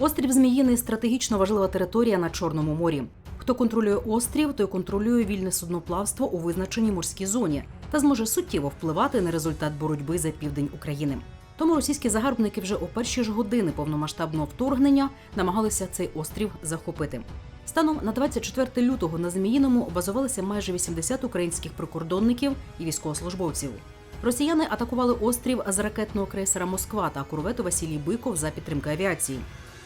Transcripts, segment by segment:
Острів Зміїний стратегічно важлива територія на Чорному морі. Хто контролює острів, той контролює вільне судноплавство у визначеній морській зоні та зможе суттєво впливати на результат боротьби за південь України. Тому російські загарбники вже у перші ж години повномасштабного вторгнення намагалися цей острів захопити. Станом на 24 лютого на Зміїному базувалися майже 80 українських прикордонників і військовослужбовців. Росіяни атакували острів з ракетного крейсера Москва та курвету Василій Биков за підтримки авіації.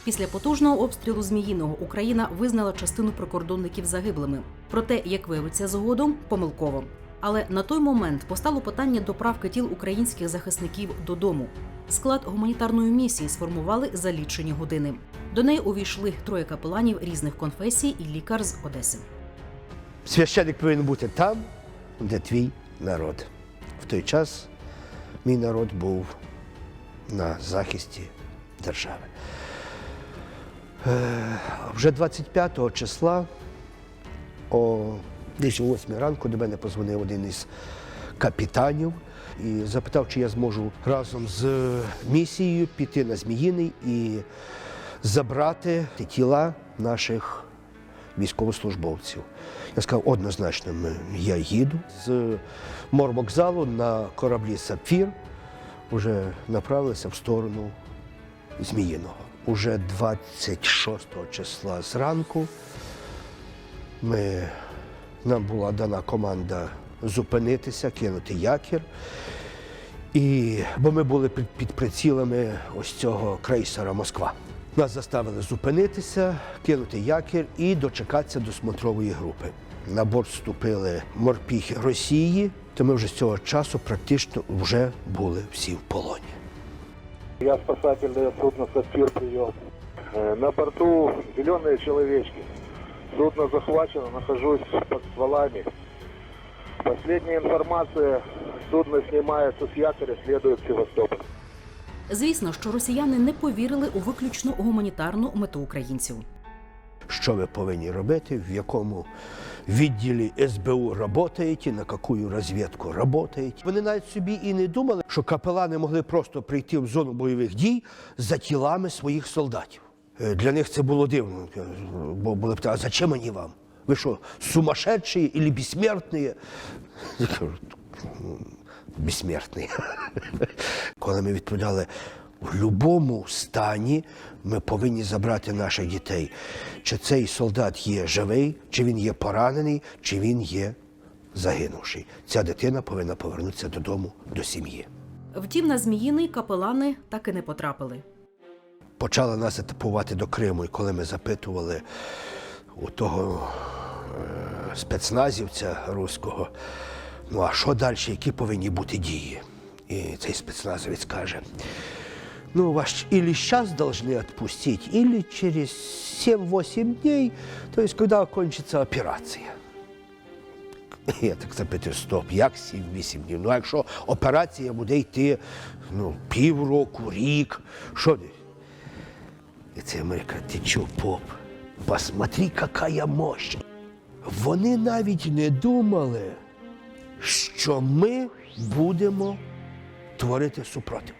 Після потужного обстрілу Зміїного Україна визнала частину прикордонників загиблими. Проте, як виявиться згодом, помилково. Але на той момент постало питання доправки тіл українських захисників додому. Склад гуманітарної місії сформували за лічені години. До неї увійшли троє капеланів різних конфесій і лікар з Одеси. Священник повинен бути там, де твій народ. В той час мій народ був на захисті держави. Е, Вже 25 числа, о десь о 8 ранку, до мене позвонив один із капітанів і запитав, чи я зможу разом з місією піти на Зміїний і забрати тіла наших військовослужбовців. Я сказав, однозначно, я їду з морвокзалу на кораблі Сапфір, вже направилися в сторону Зміїного. Уже 26 числа зранку ми, нам була дана команда зупинитися, кинути якір. І, бо ми були під, під прицілами ось цього крейсера Москва. Нас заставили зупинитися, кинути якір і дочекатися до смотрової групи. На борт вступили морпіхи Росії, то ми вже з цього часу практично вже були всі в полоні. Я спасательное судно «Сапфир» прием. Э, На борту зеленые человечки. Судно захвачено, нахожусь под стволами. Последняя информация, судно снимается с якоря, следует Севастополь. Звісно, що росіяни не повірили у виключно гуманітарну мету українців. Що ви повинні робити, в якому відділі СБУ працюєте, на яку розвідку працюєте. Вони навіть собі і не думали, що капелани могли просто прийти в зону бойових дій за тілами своїх солдатів. Е, Для них це було дивно, бо були питання, а зачем вони вам? Ви що, сумасшедші або безсмертні? Я кажу, «Ну, безсмертні. Коли ми відповідали, в будь-якому стані ми повинні забрати наших дітей. Чи цей солдат є живий, чи він є поранений, чи він є загинувший. Ця дитина повинна повернутися додому, до сім'ї. Втім, на Зміїний капелани так і не потрапили. Почали нас етапувати до Криму, і коли ми запитували у того е, спецназівця руського, ну а що далі, які повинні бути дії? І цей спецназовець каже: ну, вас или сейчас должны отпустить, или через 7-8 дней, то есть когда окончится операція. Я так запитую, стоп, як 7-8 днів? Ну, якщо операція буде йти ну, півроку, рік, що? ти? І це Америка, ти чо, поп? Посмотри, яка мощь. Вони навіть не думали, що ми будемо творити супротив.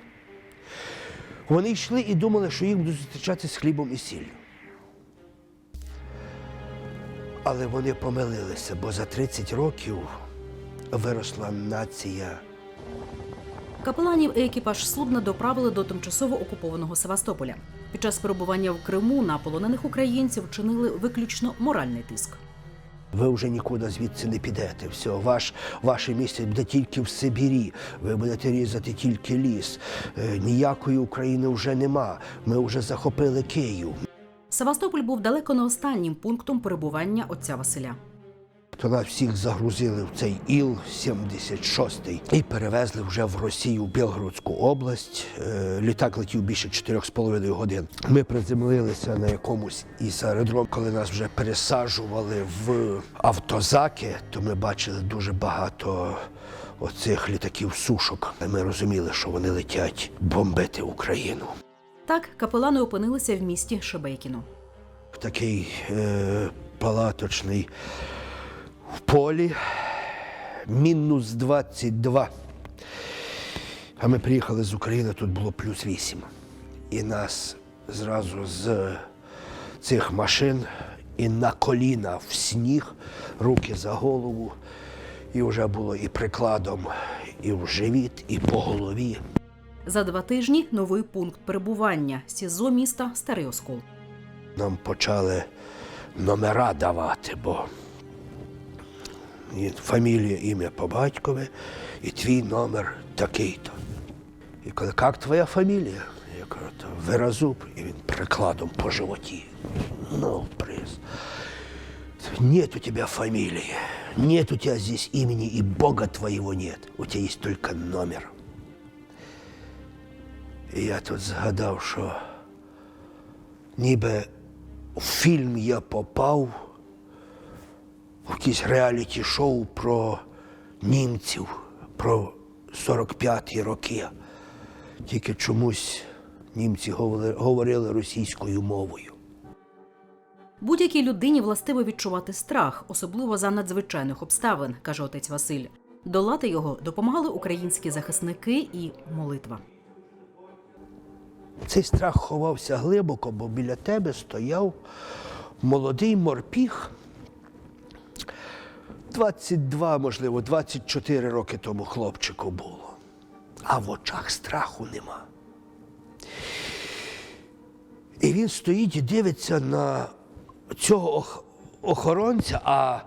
Вони йшли і думали, що їх будуть зустрічати з хлібом і сіллю. Але вони помилилися, бо за 30 років виросла нація. Капеланів і екіпаж судна доправили до тимчасово окупованого Севастополя. Під час перебування в Криму на полонених українців чинили виключно моральний тиск. Ви вже нікуди звідси не підете. Все, ваш, ваше місце буде тільки в Сибірі. Ви будете різати тільки ліс. Е, ніякої України вже нема. Ми вже захопили Київ. Севастополь був далеко не останнім пунктом перебування отця Василя. То нас всіх загрузили в цей Іл-76 і перевезли вже в Росію, в Білгородську область. Е, Літак летів більше 4,5 годин. Ми приземлилися на якомусь із аеродром, коли нас вже пересаджували в автозаки, то ми бачили дуже багато оцих літаків сушок. Ми розуміли, що вони летять бомбити Україну. Так капелани опинилися в місті Шебекіно. такий е, палаточний в полі, мінус 22. А ми приїхали з України, тут було плюс 8. І нас зразу з цих машин і на коліна в сніг, руки за голову. І вже було і прикладом, і в живіт, і по голові. За два тижні новий пункт перебування СІЗО міста Старий Оскол. Нам почали номера давати, бо фамілія, ім'я по батькові, і твій номер такий-то. І коли, як твоя фамілія? Я кажу, то Виразуб, і він прикладом по животі. Ну, приз. Нет у тебя фамилии, нет у тебя здесь имени, и Бога твоего нет. У тебя есть только номер. І я тут згадав, що ніби в фільм я попав В якесь реаліті-шоу про німців, про 45-ті роки. Тільки чомусь німці говорили, говорили російською мовою. Будь-якій людині властиво відчувати страх, особливо за надзвичайних обставин, каже отець Василь. Долати його допомагали українські захисники і молитва. Цей страх ховався глибоко, бо біля тебе стояв молодий морпіг. 22, можливо, 24 роки тому хлопчику було. А в очах страху нема. І він стоїть і дивиться на цього охоронця, а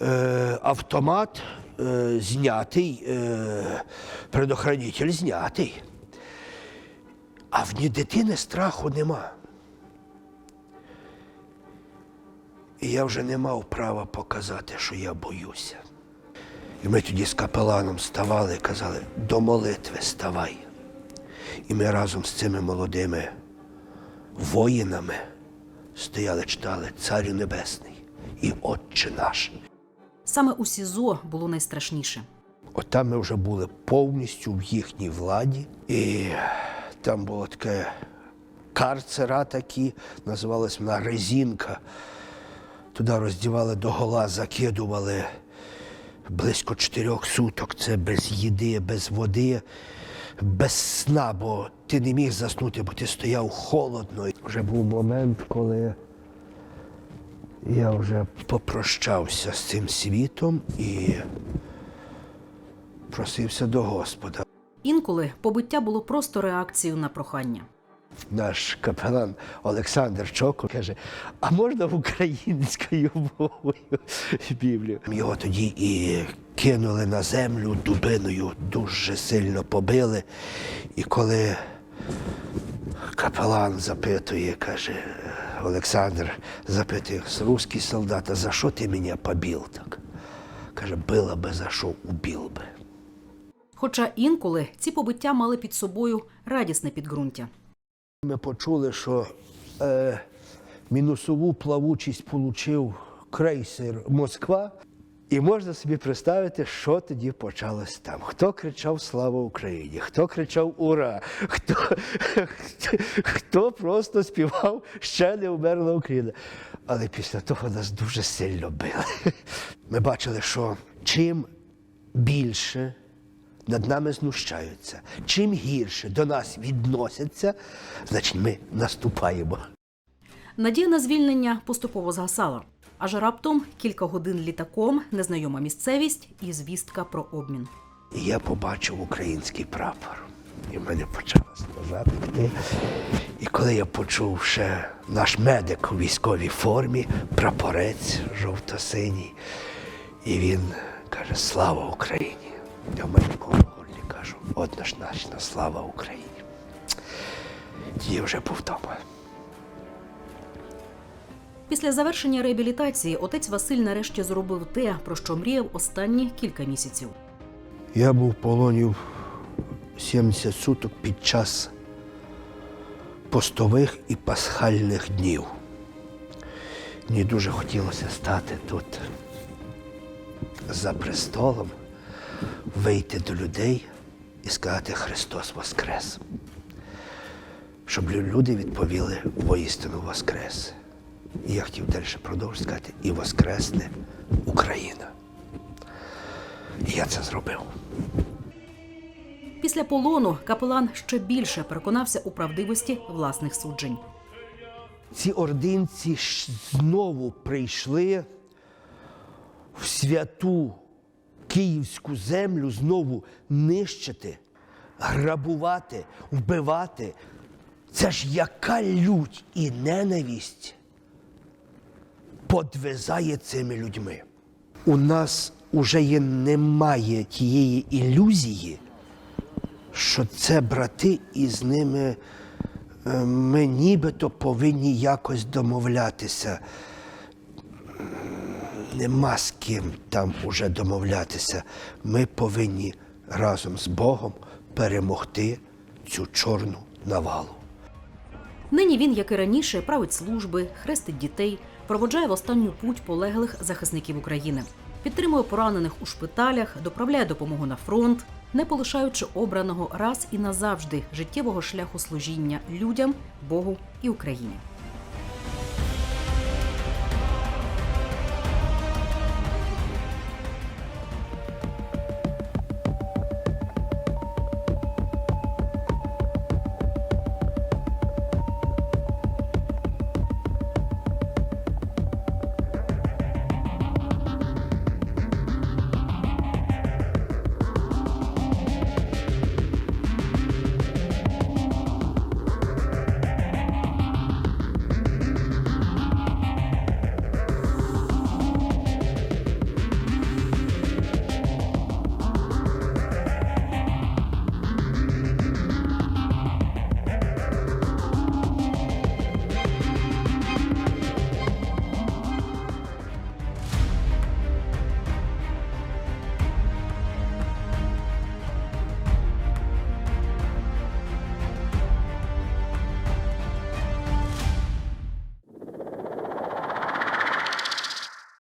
е, автомат е, знятий, е, предохранитель знятий. А в ні дитини страху нема. І я вже не мав права показати, що я боюся. І ми тоді з капеланом ставали і казали, до молитви ставай. І ми разом з цими молодими воїнами стояли, читали Царю Небесний і Отче наш. Саме у СІЗО було найстрашніше. От там ми вже були повністю в їхній владі. І там було таке карцера такі, називалась вона резинка. Туди роздівали догола, закидували близько чотирьох суток. Це без їди, без води, без сна, бо ти не міг заснути, бо ти стояв холодно. Вже був момент, коли я вже попрощався з цим світом і просився до Господа. Інколи побиття було просто реакцією на прохання. Наш капелан Олександр Чоко каже: а можна українською мовою Біблію? Його тоді і кинули на землю дубиною, дуже сильно побили. І коли капелан запитує, каже, Олександр запитує, русський солдат, а за що ти мене побив так? Каже, била би за що, убив би. Хоча інколи ці побиття мали під собою радісне підґрунтя. Ми почули, що е, мінусову плавучість отримав крейсер Москва. І можна собі представити, що тоді почалось там. Хто кричав Слава Україні, хто кричав Ура, хто, хто, просто співав ще не вмерла Україна. Але після того нас дуже сильно били. Ми бачили, що чим більше над нами знущаються. Чим гірше до нас відносяться, значить ми наступаємо. Надія на звільнення поступово згасала. Аж раптом кілька годин літаком, незнайома місцевість і звістка про обмін. Я побачив український прапор. І в мене почала сльоза текти. І коли я почув ще наш медик у військовій формі, прапорець жовто-синій, і він каже: Слава Україні! Я в в горлі кажу, однозначно, слава Україні. Я вже був вдома. Після завершення реабілітації отець Василь нарешті зробив те, про що мріяв останні кілька місяців. Я був в полоні 70 суток під час постових і пасхальних днів. Мені дуже хотілося стати тут за престолом, вийти до людей і сказати Христос Воскрес. Щоб люди відповіли воістину Воскрес. І я хотів далі продовжити сказати, і Воскресне Україна. І я це зробив. Після полону капелан ще більше переконався у правдивості власних суджень. Ці ординці знову прийшли в святу київську землю, знову нищити, грабувати, вбивати. Це ж яка лють і ненависть подвизає цими людьми. У нас уже є, немає тієї ілюзії, що це брати і з ними е, ми нібито повинні якось домовлятися. Нема з ким там уже домовлятися. Ми повинні разом з Богом перемогти цю чорну навалу. Нині він, як і раніше, править служби, хрестить дітей, проводжає в останню путь полеглих захисників України, підтримує поранених у шпиталях, доправляє допомогу на фронт, не полишаючи обраного раз і назавжди життєвого шляху служіння людям, Богу і Україні.